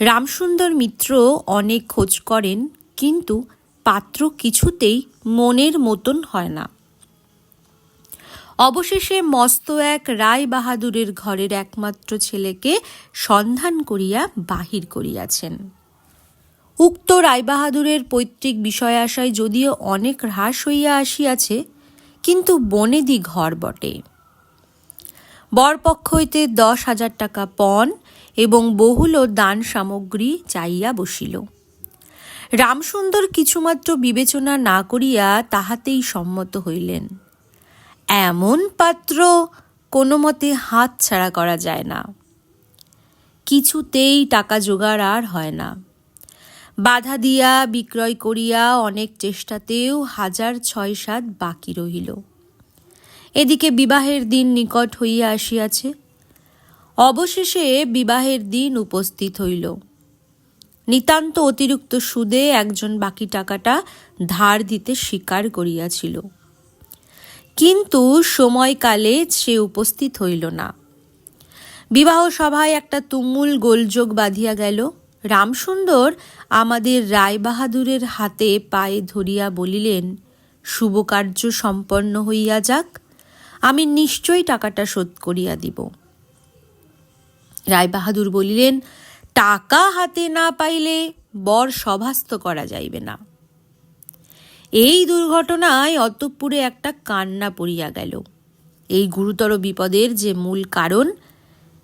রামসুন্দর মিত্র অনেক খোঁজ করেন, কিন্তু পাত্র কিছুতেই মনের মতন হয় না। অবশেষে মস্ত এক রায় বাহাদুরের ঘরের একমাত্র ছেলেকে সন্ধান করিয়া বাহির করিয়াছেন। উক্ত রায়বাহাদুরের পৈতৃক বিষয় আশায় যদিও অনেক হ্রাস হইয়া আসিয়াছে, কিন্তু বনেদি ঘর বটে। বরপক্ষ হইতে দশ হাজার টাকা পণ এবং বহুল দান সামগ্রী চাইয়া বসিল। রামসুন্দর কিছুমাত্র বিবেচনা না করিয়া তাহাতেই সম্মত হইলেন। এমন পাত্র কোনো মতে হাত ছাড়া করা যায় না। কিছুতেই টাকা জোগাড় আর হয় না। বাধা দিয়া, বিক্রয় করিয়া অনেক চেষ্টাতেও হাজার ছয় সাত বাকি রহিল। এদিকে বিবাহের দিন নিকট হইয়া আসিয়াছে। অবশেষে বিবাহের দিন উপস্থিত হইল। নিতান্ত অতিরিক্ত সুদে একজন বাকি টাকাটা ধার দিতে স্বীকার করিয়াছিল। কিন্তু সময়কালে সে উপস্থিত হইল না। বিবাহ সভায় একটা তুমুল গোলযোগ বাঁধিয়া গেল। রামসুন্দর আমাদের রায়বাহাদুরের হাতে পায়ে ধরিয়া বলিলেন শুভ কার্য সম্পন্ন হইয়া যাক, আমি নিশ্চয়ই টাকাটা শোধ করিয়া দিব। রায়বাহাদুর বলিলেন, টাকা হাতে না পাইলে বর সভাস্ত করা যাইবে না। এই দুর্ঘটনায় অতঃপুরে একটা কান্না পড়িয়া গেল। এই গুরুতর বিপদের যে মূল কারণ,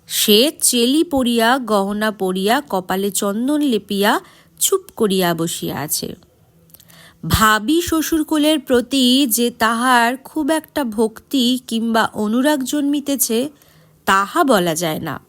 সে চেলি পড়িয়া, গহনা পড়িয়া, কপালে চন্দন লেপিয়া, চুপ করিয়া বসিয়া আছে। ভাবি শ্বশুরকুলের প্রতি যে তাহার খুব একটা ভক্তি কিংবা অনুরাগ জন্মিতেছে, তাহা বলা যায় না।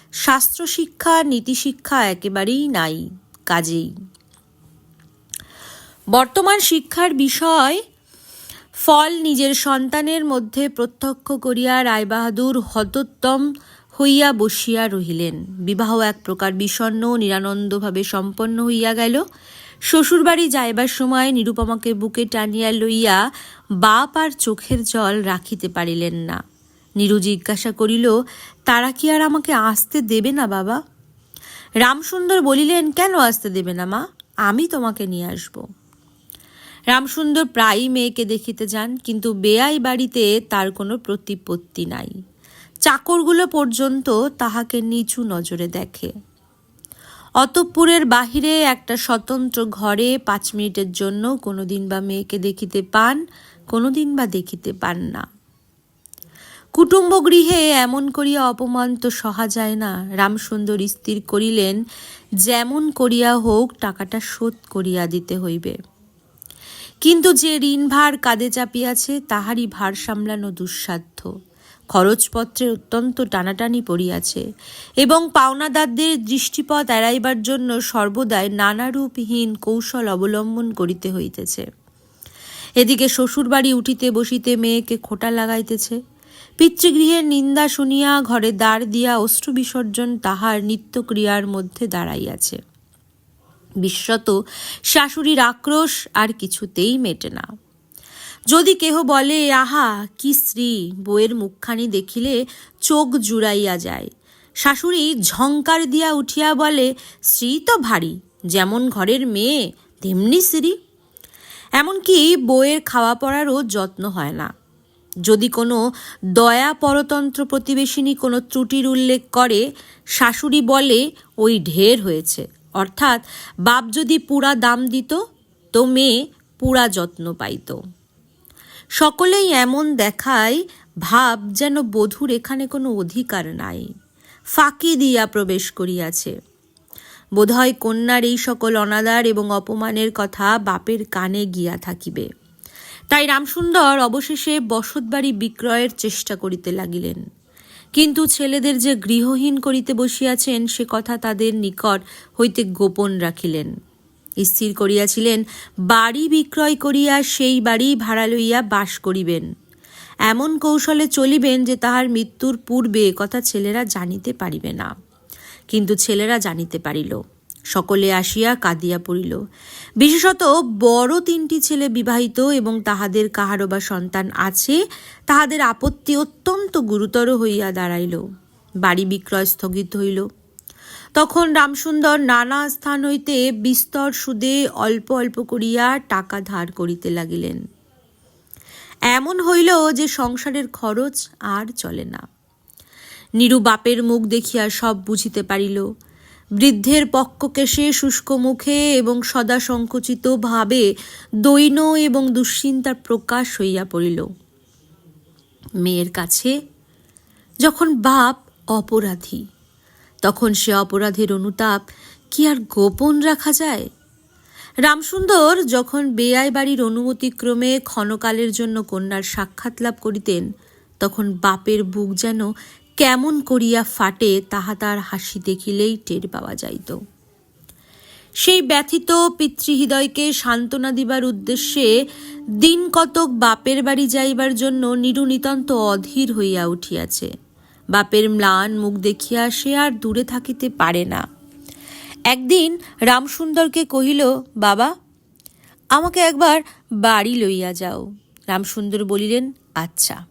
শাস্ত্র শিক্ষা নীতিশিক্ষা একেবারেই নাই, কাজেই। বর্তমান শিক্ষার বিষয়, ফল নিজের সন্তানের মধ্যে প্রত্যক্ষ করিয়া রায়বাহাদুর হতোত্তম হইয়া বসিয়া রহিলেন। বিবাহ এক প্রকার বিষণ্ণ ও নিরানন্দভাবে সম্পন্ন হইয়া গেল। শ্বশুরবাড়ি যাইবার সময় নিরুপমাকে বুকে টানিয়া লইয়া বাপ আর চোখের জল রাখিতে পারিলেন না। নীরু জিজ্ঞাসা করিল, তারা কি আর আমাকে আসতে দেবে না বাবা? রামসুন্দর বলিলেন, কেন আসতে দেবে না মা? আমি তোমাকে নিয়ে আসব। রামসুন্দর প্রায়ই মেয়েকে দেখিতে যান, কিন্তু বেয়াই বাড়িতে তার কোনো প্রতিপত্তি নাই। চাকরগুলো পর্যন্ত তাহাকে নিচু নজরে দেখে। অতঃপুরের বাহিরে একটা স্বতন্ত্র ঘরে পাঁচ মিনিটের জন্য কোনোদিন বা মেয়েকে দেখিতে পান, কোনোদিন বা দেখিতে পান না। কুটুম্ব গৃহে এমন করিয়া অপমান তো সহা যায় না। রামসুন্দর স্থির করিলেন, যেমন করিয়া হোক, টাকাটা শোধ করিয়া দিতে হইবে। কিন্তু যে ঋণভার কাঁধে চাপিয়াছে, তাহারই ভার সামলানো দুঃসাধ্য। খরচপত্রে অত্যন্ত টানাটানি পড়িয়াছে এবং পাওনাদারদের দৃষ্টিপথ এড়াইবার জন্য সর্বদাই নানারূপহীন কৌশল অবলম্বন করিতে হইতেছে। এদিকে শ্বশুরবাড়ি উঠিতে বসিতে মেয়েকে খোটা লাগাইতেছে। পিতৃগৃহের নিন্দা শুনিয়া ঘরে দ্বার দিয়া অশ্রু বিসর্জন তাহার নিত্যক্রিয়ার মধ্যে দাঁড়াইয়াছে। বিশ্বত শাশুড়ির আক্রোশ আর কিছুতেই মেটে না। যদি কেহ বলে, আহা, কি স্ত্রী! বইয়ের মুখখানি দেখিলে চোখ জুড়াইয়া যায়। শাশুড়ি ঝংকার দিয়া উঠিয়া বলে, স্ত্রী তো ভারী, যেমন ঘরের মেয়ে, তেমনি স্ত্রী। এমনকি বইয়ের খাওয়া পড়ারও যত্ন হয় না। যদি কোনো দয়া পরতন্ত্র প্রতিবেশিনী কোনো ত্রুটির উল্লেখ করে, শাশুড়ি বলে, ওই ঢের হয়েছে। অর্থাৎ, বাপ যদি পুরা দাম দিত, তো মেয়ে পুরা যত্ন পাইত। সকলেই এমন দেখায়, ভাব যেন বধূর এখানে কোনো অধিকার নাই। ফাঁকি দিয়া প্রবেশ করিয়াছে। বোধহয় কন্যার এই সকল অনাদার এবং অপমানের কথা বাপের কানে গিয়া থাকিবে। তাই রামসুন্দর অবশেষে বসতবাড়ি বিক্রয়ের চেষ্টা করিতে লাগিলেন। কিন্তু ছেলেদের যে গৃহহীন করিতে বসিয়াছেন, সে কথা তাদের নিকট হইতে গোপন রাখিলেন। স্থির করিয়াছিলেন, বাড়ি বিক্রয় করিয়া সেই বাড়ি ভাড়া লইয়া বাস করিবেন। এমন কৌশলে চলিবেন যে তাহার মৃত্যুর পূর্বে কথা ছেলেরা জানিতে পারিবে না। কিন্তু ছেলেরা জানিতে পারিল। সকলে আসিয়া কাঁদিয়া পড়িল। বিশেষত বড় তিনটি ছেলে বিবাহিত এবং তাহাদের কাহারো বা সন্তান আছে, তাহাদের আপত্তি অত্যন্ত গুরুতর হইয়া দাঁড়াইল। বাড়ি বিক্রয় স্থগিত হইল। তখন রামসুন্দর নানা স্থান হইতে বিস্তর সুদে অল্প অল্প করিয়া টাকা ধার করিতে লাগিলেন। এমন হইল যে সংসারের খরচ আর চলে না। নিরু বাপের মুখ দেখিয়া সব বুঝিতে পারিল। বৃদ্ধের পক্ষকেশে শুষ্ক মুখে এবং সদা সংকুচিত ভাবে দৈন এবং দুশ্চিন্তার প্রকাশ হইয়া পড়িল। মেয়ের কাছে যখন বাপ অপরাধী, তখন সে অপরাধের অনুতাপ কি আর গোপন রাখা যায়? রামসুন্দর যখন বেয়াই বাড়ির অনুমতিক্রমে ক্ষণকালের জন্য কন্যার সাক্ষাৎ লাভ করিতেন, তখন বাপের বুক যেন কেমন করিয়া ফাটে তাহা তার হাসি দেখিলেই টের পাওয়া যাইত। সেই ব্যথিত পিতৃহৃদয়কে সান্ত্বনা দিবার উদ্দেশ্যে দিন কতক বাপের বাড়ি যাইবার জন্য নিরু নিতান্ত অধীর হইয়া উঠিয়াছে। বাপের ম্লান মুখ দেখিয়া সে আর দূরে থাকিতে পারে না। একদিন রামসুন্দরকে কহিল, বাবা, আমাকে একবার বাড়ি লইয়া যাও। রামসুন্দর বলিলেন আচ্ছা।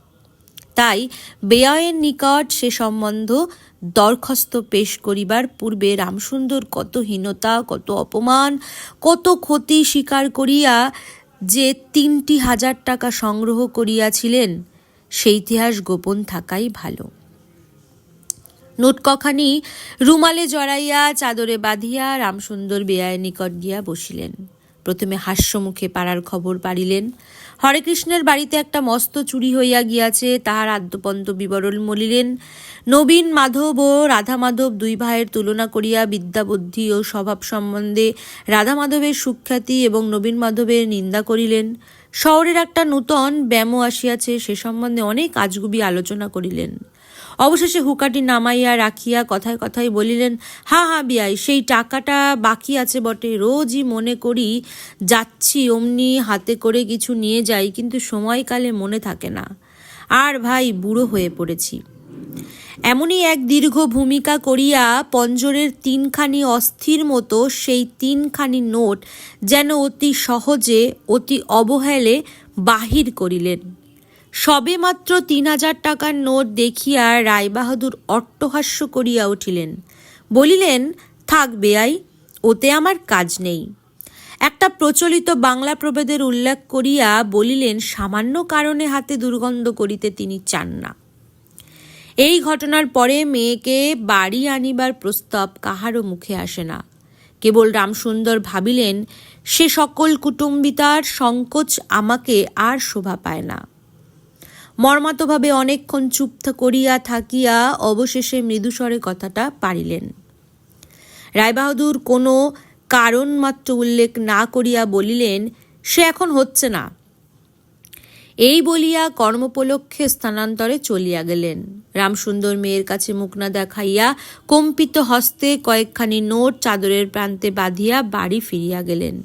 তাই বেয়ায়ের নিকট সে সম্বন্ধ দরখাস্ত পেশ করিবার পূর্বে রামসুন্দর কত হীনতা, কত অপমান, কত ক্ষতি স্বীকার করিয়া যে তিনটি হাজার টাকা সংগ্রহ করিয়াছিলেন সেই ইতিহাস গোপন থাকাই ভালো। নোটকখানি রুমালে জড়াইয়া, চাদরে বাঁধিয়া রামসুন্দর বেয়ায়ের নিকট গিয়া বসিলেন। প্রথমে হাস্যমুখে পাড়ার খবর পাড়িলেন। হরেকৃষ্ণের বাড়িতে একটা মস্ত চুরি হইয়া গিয়াছে, তাহার আদ্যপন্ত বিবরণ মলিলেন। নবীন, মাধব ও রাধা মাধব দুই ভাইয়ের তুলনা করিয়া বিদ্যা বুদ্ধি ও স্বভাব সম্বন্ধে রাধা মাধবের সুখ্যাতি এবং নবীন মাধবের নিন্দা করিলেন। শহরের একটা নূতন ব্যামো আসিয়াছে, সে সম্বন্ধে অনেক আজগুবি আলোচনা করিলেন। অবশেষে হুকাটি নামাইয়া রাখিয়া কথায় কথায় বলিলেন, হা হা বিয়াই সেই টাকাটা বাকি আছে বটে, রোজই মনে করি যাচ্ছি, অমনি হাতে করে কিছু নিয়ে যাই, কিন্তু সময়কালে মনে থাকে না। আর ভাই, বুড়ো হয়ে পড়েছি। এমনই এক দীর্ঘ ভূমিকা করিয়া পঞ্জরের তিনখানি অস্থির মতো সেই তিনখানি নোট যেন অতি সহজে, অতি অবহেলে বাহির করিলেন। সবে মাত্র তিন হাজার টাকার নোট দেখিয়া রায়বাহাদুর অট্টহাস্য করিয়া উঠিলেন। বলিলেন, থাক বেয়াই ওতে আমার কাজ নেই। একটা প্রচলিত বাংলা প্রভেদের উল্লেখ করিয়া বলিলেন, সামান্য কারণে হাতে দুর্গন্ধ করিতে তিনি চান না। এই ঘটনার পরে মেয়েকে বাড়ি আনিবার প্রস্তাব কাহারও মুখে আসে না। কেবল রামসুন্দর ভাবিলেন, সে সকল কুটুম্বিতার সংকোচ আমাকে আর শোভা পায় না। মর্মাতভাবে অনেকক্ষণ চুপ করিয়া থাকিয়া অবশেষে মৃদুস্বরে কথাটা পারিলেন। রায়বাহাদুর কোনো কারণ মাত্র উল্লেখ না করিয়া বলিলেন, সে এখন হচ্ছে না। এই বলিয়া কর্মোপলক্ষে স্থানান্তরে চলিয়া গেলেন। রামসুন্দর মেয়ের কাছে মুখ না দেখাইয়া কম্পিত হস্তে কয়েকখানি নোট চাদরের প্রান্তে বাঁধিয়া বাড়ি ফিরিয়া গেলেন।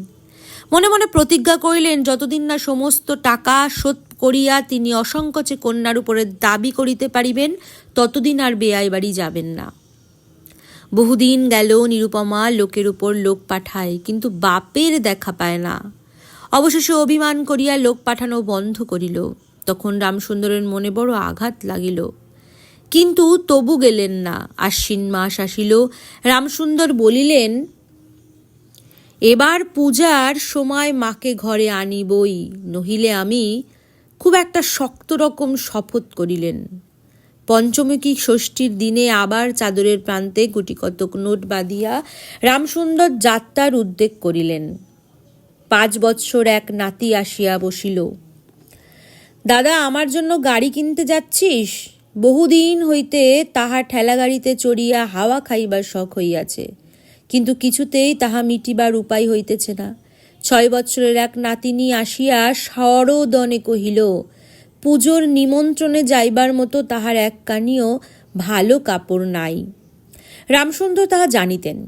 মনে মনে প্রতিজ্ঞা করিলেন, যতদিন না সমস্ত টাকা শোধ করিয়া তিনি অসংকোচে কন্যার উপরে দাবি করিতে পারিবেন, ততদিন আর বেয়াই বাড়ি যাবেন না। বহুদিন গেল নিরুপমা লোকের উপর লোক পাঠায়, কিন্তু বাপের দেখা পায় না। অবশেষে অভিমান করিয়া লোক পাঠানো বন্ধ করিল। তখন রামসুন্দরের মনে বড় আঘাত লাগিল। কিন্তু তবু গেলেন না। আশ্বিন মাস আসিল। রামসুন্দর বলিলেন, এবার পূজার সময় মাকে ঘরে আনিবই, নহিলে আমি খুব একটা শক্ত রকম শপথ করিলেন। পঞ্চমুখী ষষ্ঠীর দিনে আবার চাদরের প্রান্তে গুটি কতক নোট বাঁধিয়া রামসুন্দর যাত্রার উদ্যোগ করিলেন। পাঁচ বৎসর এক নাতি আসিয়া বসিল, দাদা, আমার জন্য গাড়ি কিনতে যাচ্ছিস? বহুদিন হইতে তাহার ঠেলাগাড়িতে চড়িয়া হাওয়া খাইবার শখ হইয়াছে, কিন্তু কিছুতেই তাহা মিটিবার উপায় হইতেছে না। ছয় বৎসরের এক নাতিনী আসিয়া সরদনে কহিল, পুজোর নিমন্ত্রণে যাইবার মতো তাহার এক কানিও ভালো কাপড় নাই রামসুন্দর তাহা জানিতেন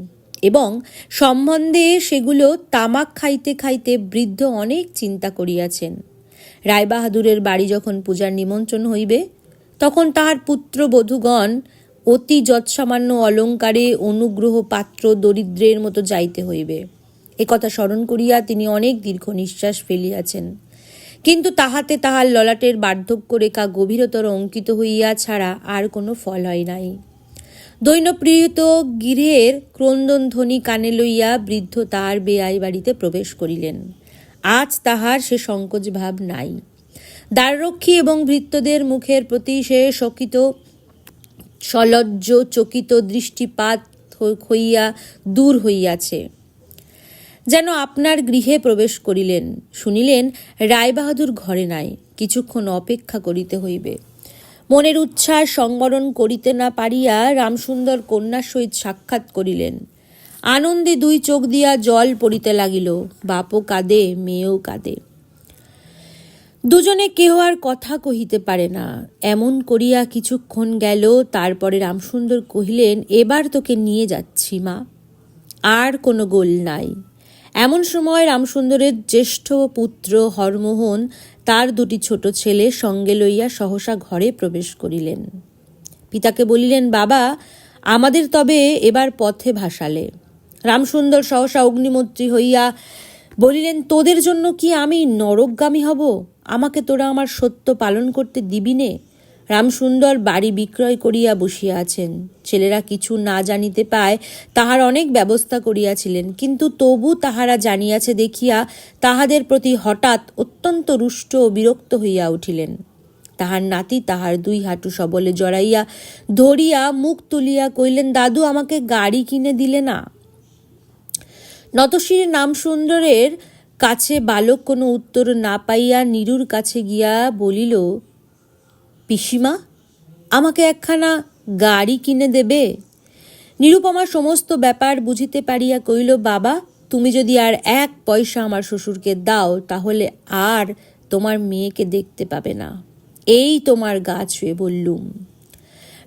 এবং সম্বন্ধে সেগুলো তামাক খাইতে খাইতে বৃদ্ধ অনেক চিন্তা করিয়াছেন। রায়বাহাদুরের বাড়ি যখন পূজার নিমন্ত্রণ হইবে, তখন তাহার পুত্র বধূগণ অতি যৎসামান্য অলঙ্কারে অনুগ্রহ পাত্র দরিদ্রের মতো যাইতে হইবে। একথা স্মরণ করিয়া তিনি অনেক দীর্ঘ নিঃশ্বাস ফেলিয়াছেন। কিন্তু তাহাতে তাহার ললাটের বার্ধক্য রেখা গভীরতর অঙ্কিত হইয়া ছাড়া আর কোনো ফল হয় নাই। দৈনপ্রিয়ত গৃহের ক্রন্দন ধ্বনি কানে লইয়া বৃদ্ধ তাহার বেআই বাড়িতে প্রবেশ করিলেন। আজ তাহার সে সংকোচ ভাব নাই। দ্বাররক্ষী এবং ভৃত্যদের মুখের প্রতি সে শকিত, সলজ্জ, চকিত দৃষ্টিপাত হইয়া দূর হইয়াছে। যেন আপনার গৃহে প্রবেশ করিলেন। শুনিলেন, রায়বাহাদুর ঘরে নাই, কিছুক্ষণ অপেক্ষা করিতে হইবে। মনের উচ্ছ্বাস সংবরণ করিতে না পারিয়া রামসুন্দর কন্যার সহিত সাক্ষাৎ করিলেন। আনন্দে দুই চোখ দিয়া জল পড়িতে লাগিল, বাপও কাঁদে, মেয়েও কাঁদে। দুজনে কেহ আর কথা কহিতে পারে না। এমন করিয়া কিছুক্ষণ গেল, তারপরে রামসুন্দর কহিলেন, এবার তোকে নিয়ে যাচ্ছি মা। আর কোনো গোল নাই। এমন সময় রামসুন্দরের জ্যেষ্ঠ পুত্র হরমোহন তার দুটি ছোট ছেলে সঙ্গে লইয়া সহসা ঘরে প্রবেশ করিলেন। পিতাকে বলিলেন, বাবা, আমাদের তবে এবার পথে ভাসালে। রামসুন্দর সহসা অগ্নিমন্ত্রী হইয়া বলিলেন, তোদের জন্য কি আমি নরকগামী হব? আমাকে তোরা আমার সত্য পালন করতে দিবি নে? রামসুন্দর বাড়ি বিক্রয় করিয়া বসিয়া আছেন ছেলেরা কিছু না জানিতে পায়, তাহার অনেক ব্যবস্থা করিয়াছিলেন। কিন্তু তবু তাহারা জানিয়াছে দেখিয়া তাহাদের প্রতি হঠাৎ অত্যন্ত রুষ্ট ও বিরক্ত হইয়া উঠিলেন। তাহার নাতি তাহার দুই হাঁটু সবলে জড়াইয়া ধরিয়া মুখ তুলিয়া কইলেন দাদু, আমাকে গাড়ি কিনে দিলে না? নতশির নাম সুন্দরের কাছে বালক কোনো উত্তর না পাইয়া নিরুর কাছে গিয়া বলিল পিসিমা, আমাকে একখানা গাড়ি কিনে দেবে? নিরুপমা সমস্ত ব্যাপার বুঝিতে পারিয়া কইল বাবা, তুমি যদি আর এক পয়সা আমার শ্বশুরকে দাও, তাহলে আর তোমার মেয়েকে দেখতে পাবে না। এই তোমার গা ছুঁয়ে বললুম।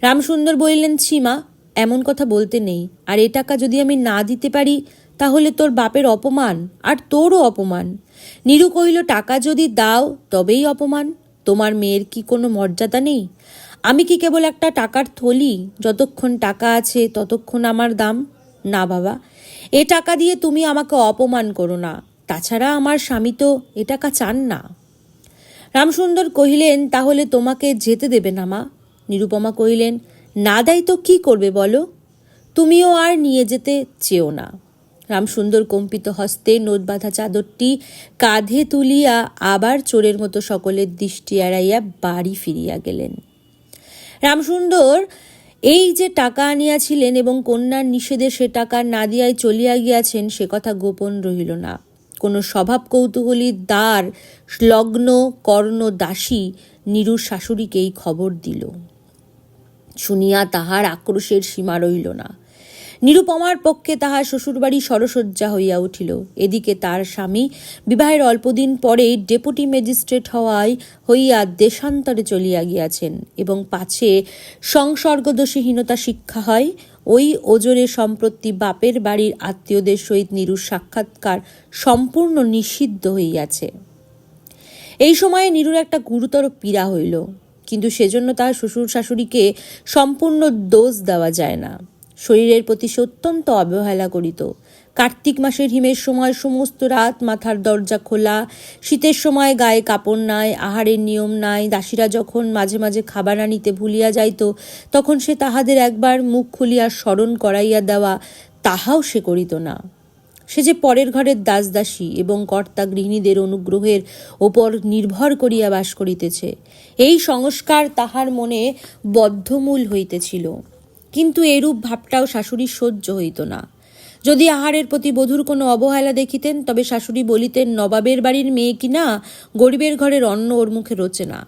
রামসুন্দর বললেন, সীমা, এমন কথা বলতে নেই। আর এ টাকা যদি আমি না দিতে পারি, তাহলে তোর বাপের অপমান, আর তোরও অপমান। নিরু কহিল, টাকা যদি দাও, তবেই অপমান। তোমার মেয়ের কি কোনো মর্যাদা নেই? আমি কি কেবল একটা টাকার থলি? যতক্ষণ টাকা আছে, ততক্ষণ আমার দাম? না বাবা, এ টাকা দিয়ে তুমি আমাকে অপমান করো না। তাছাড়া আমার স্বামী তো এ টাকা চান না। রামসুন্দর কহিলেন, তাহলে তোমাকে যেতে দেবে না মা? নিরুপমা কহিলেন, না দেয় তো কি করবে বলো? তুমিও আর নিয়ে যেতে চেও না। রামসুন্দর কম্পিত হস্তে নোট বাঁধা চাদরটি কাঁধে তুলিয়া আবার চোরের মতো সকলের দৃষ্টি এড়াইয়া বাড়ি ফিরিয়া গেলেন। রামসুন্দর এই যে টাকা আনিয়াছিলেন এবং কন্যার নিষেধে সে টাকা না দিয়াই চলিয়া গিয়াছেন, সে কথা গোপন রহিল না। কোনো স্বভাব কৌতূহলী দ্বার, লগ্ন, কর্ণ, দাসী, নিরুর শাশুড়িকেই খবর দিল। শুনিয়া তাহার আক্রোশের সীমা রইল না। নিরুপমার পক্ষে তাহার শ্বশুরবাড়ি সরসজ্জা হইয়া উঠিল। এদিকে তার স্বামী বিবাহের অল্পদিন পরে ডেপুটি ম্যাজিস্ট্রেট হওয়ায় হইয়া দেশান্তরে চলিয়া গিয়াছেন এবং পাছে সংসর্গদোষীহীনতা শিক্ষা হয়। ওই ওজরে সম্প্রতি বাপের বাড়ির আত্মীয়দের সহিত নিরুর সাক্ষাৎকার সম্পূর্ণ নিষিদ্ধ হইয়াছে। এই সময়ে নিরুর একটা গুরুতর পীড়া হইল। কিন্তু সেজন্য তার শ্বশুর শাশুড়িকে সম্পূর্ণ দোষ দেওয়া যায় না। শরীরের প্রতি সে অত্যন্ত অবহেলা করিত। কার্তিক মাসের হিমের সময় সমস্ত রাত মাথার দরজা খোলা, শীতের সময় গায়ে কাপড় নাই, আহারের নিয়ম নাই, দাসীরা যখন মাঝে মাঝে খাবার আনিতে ভুলিয়া যাইত, তখন সে তাহাদের একবার মুখ খুলিয়া স্মরণ করাইয়া দেওয়া, তাহাও সে করিত না। সে যে পরের ঘরের দাসদাসী এবং কর্তা গৃহিণীদের অনুগ্রহের ওপর নির্ভর করিয়া বাস করিতেছে, এই সংস্কার তাহার মনে বদ্ধমূল হইতেছিল। কিন্তু এরূপ ভাবটাও শাশুড়ির সহ্য হইত না। যদি আহারের প্রতি বধূর কোনো অবহেলা দেখিতেন, তবে শাশুড়ি বলিতেন, নবাবের বাড়ির মেয়ে কি না, গরিবের ঘরের অন্ন ওর মুখে রোচে না।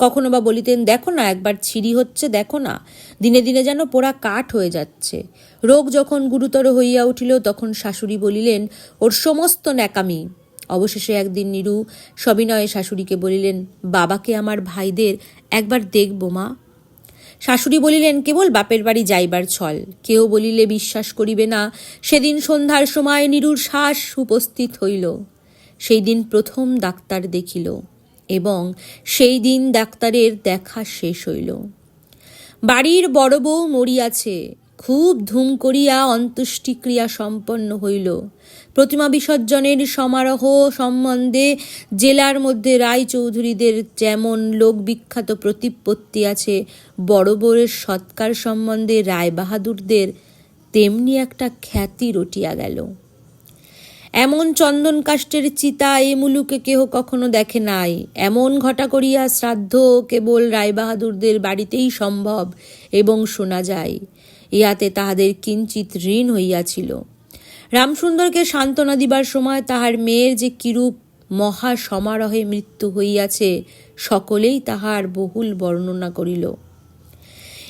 কখনো বা বলিতেন, দেখো না, একবার ছিঁড়ি হচ্ছে, দেখো না, দিনে দিনে যেন পোড়া কাঠ হয়ে যাচ্ছে। রোগ যখন গুরুতর হইয়া উঠিল, তখন শাশুড়ি বলিলেন, ওর সমস্ত ন্যাকামি। অবশেষে একদিন নিরু সবিনয়ে শাশুড়িকে বলিলেন, বাবাকে আমার ভাইদের একবার দেখব মা। শাশুড়ি বলিলেন, কেবল বাপের বাড়ি যাইবার ছল। কেউ বলিলে বিশ্বাস করিবে না, সেদিন সন্ধ্যার সময় নিরুর শ্বাস উপস্থিত হইল। সেই দিন প্রথম ডাক্তার দেখিল এবং সেই দিন ডাক্তারের দেখা শেষ হইল। বাড়ির বড় বউ মরিয়াছে খুব ধুম করিয়া অন্ত্যেষ্টিক্রিয়া সম্পন্ন হইল। প্রতিমা বিসর্জনের সমারোহ সম্বন্ধে জেলার মধ্যে রায়চৌধুরীদের যেমন লোক বিখ্যাত প্রতিপত্তি আছে বড় বউয়ের সৎকার সম্বন্ধে রায়বাহাদুরদের, তেমনি একটা খ্যাতি রটিয়া গেল। এমন চন্দন কাষ্টের চিতা এ মুলুকে কেহ কখনো দেখে নাই। এমন ঘটা করিয়া শ্রাদ্ধ কেবল রায়বাহাদুরদের বাড়িতেই সম্ভব এবং শোনা যায়। ইহাতে তাহাদের কিঞ্চিত ঋণ হইয়াছিল। রামসুন্দরকে সান্ত্বনা দিবার সময় তাহার মেয়ের যে কিরূপ মহা সমারোহে মৃত্যু হইয়াছে, সকলেই তাহার বহুল বর্ণনা করিল।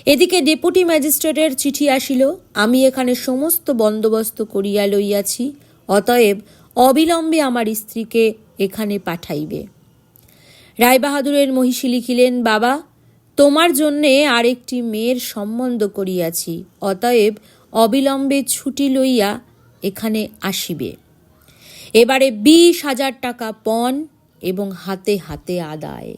এদিকে ডেপুটি ম্যাজিস্ট্রেটের চিঠি আসিল, আমি এখানে সমস্ত বন্দোবস্ত করিয়া লইয়াছি, অতএব অবিলম্বে আমার স্ত্রীকে এখানে পাঠাইবে। রায়বাহাদুরের মহিষী লিখিলেন, বাবা তোমার জন্যে আরেকটি মেয়ের সম্বন্ধ করিয়াছি, অতএব অবিলম্বে ছুটি লইয়া এখানে আসিবে। এবারে বিশ হাজার টাকা পণ এবং হাতে হাতে আদায়।